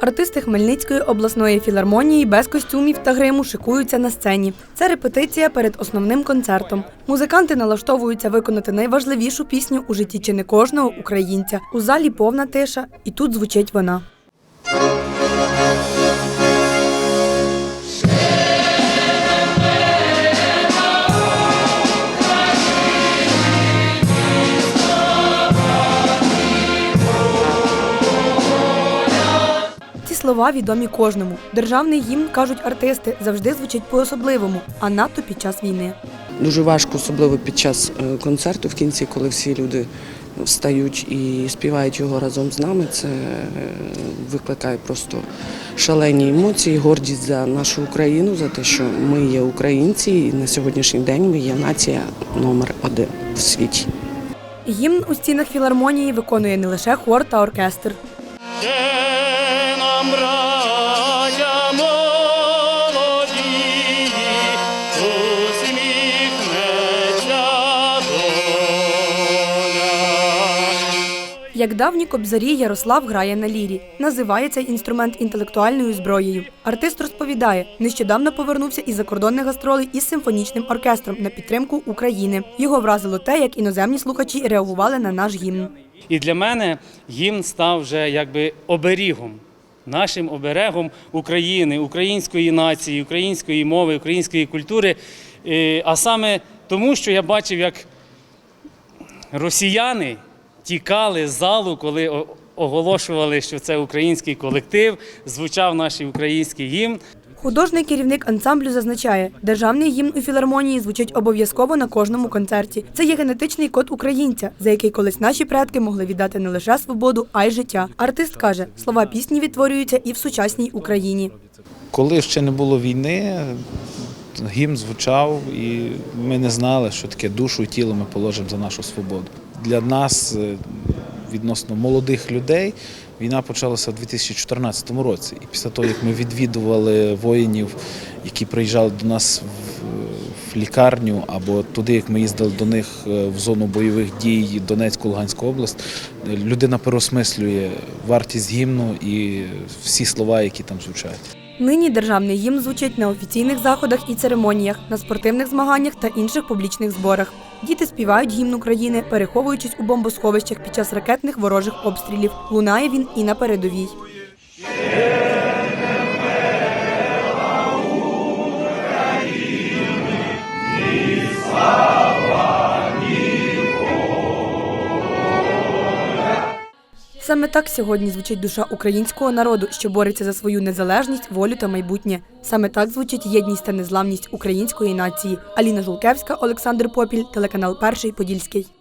Артисти Хмельницької обласної філармонії без костюмів та гриму шикуються на сцені. Це репетиція перед основним концертом. Музиканти налаштовуються виконати найважливішу пісню у житті чи не кожного українця. У залі повна тиша, і тут звучить вона. Слова відомі кожному. Державний гімн, кажуть артисти, завжди звучить по-особливому, а надто під час війни. Дуже важко, особливо під час е, концерту в кінці, коли всі люди встають і співають його разом з нами. Це е, викликає просто шалені емоції, гордість за нашу Україну, за те, що ми є українці, і на сьогоднішній день ми є нація номер один в світі. Гімн у стінах філармонії виконує не лише хор та оркестр. Де нам браття молоді, усміхнеться доля. Як давні кобзарі, Ярослав грає на лірі. Називає цей інструмент інтелектуальною зброєю. Артист розповідає, нещодавно повернувся із закордонних гастролей із симфонічним оркестром на підтримку України. Його вразило те, як іноземні слухачі реагували на наш гімн. І для мене гімн став вже якби оберігом, нашим оберегом України, української нації, української мови, української культури. Е, А саме тому, що я бачив, як росіяни тікали з залу, коли оголошували, що це український колектив, звучав наш український гімн. Художній керівник ансамблю зазначає, державний гімн у філармонії звучить обов'язково на кожному концерті. Це є генетичний код українця, за який колись наші предки могли віддати не лише свободу, а й життя. Артист каже, слова пісні відтворюються і в сучасній Україні. Коли ще не було війни, гімн звучав, і ми не знали, що таке душу і тіло ми положимо за нашу свободу. Для нас, е, відносно молодих людей, війна почалася у 2014 році. І після того, як ми відвідували воїнів, які приїжджали до нас в, лікарню, або туди, як ми їздили до них е, в зону бойових дій Донецьку, Луганську область, е, людина переосмислює вартість гімну і всі слова, які там звучать. Нині державний гімн звучить на офіційних заходах і церемоніях, на спортивних змаганнях та інших публічних зборах. Діти співають гімн України, переховуючись у бомбосховищах під час ракетних ворожих обстрілів. Лунає він і на передовій. Саме так сьогодні звучить душа українського народу, що бореться за свою незалежність, волю та майбутнє. Саме так звучить єдність та незламність української нації. Аліна Жулкевська, Олександр Попіль, телеканал Перший Подільський.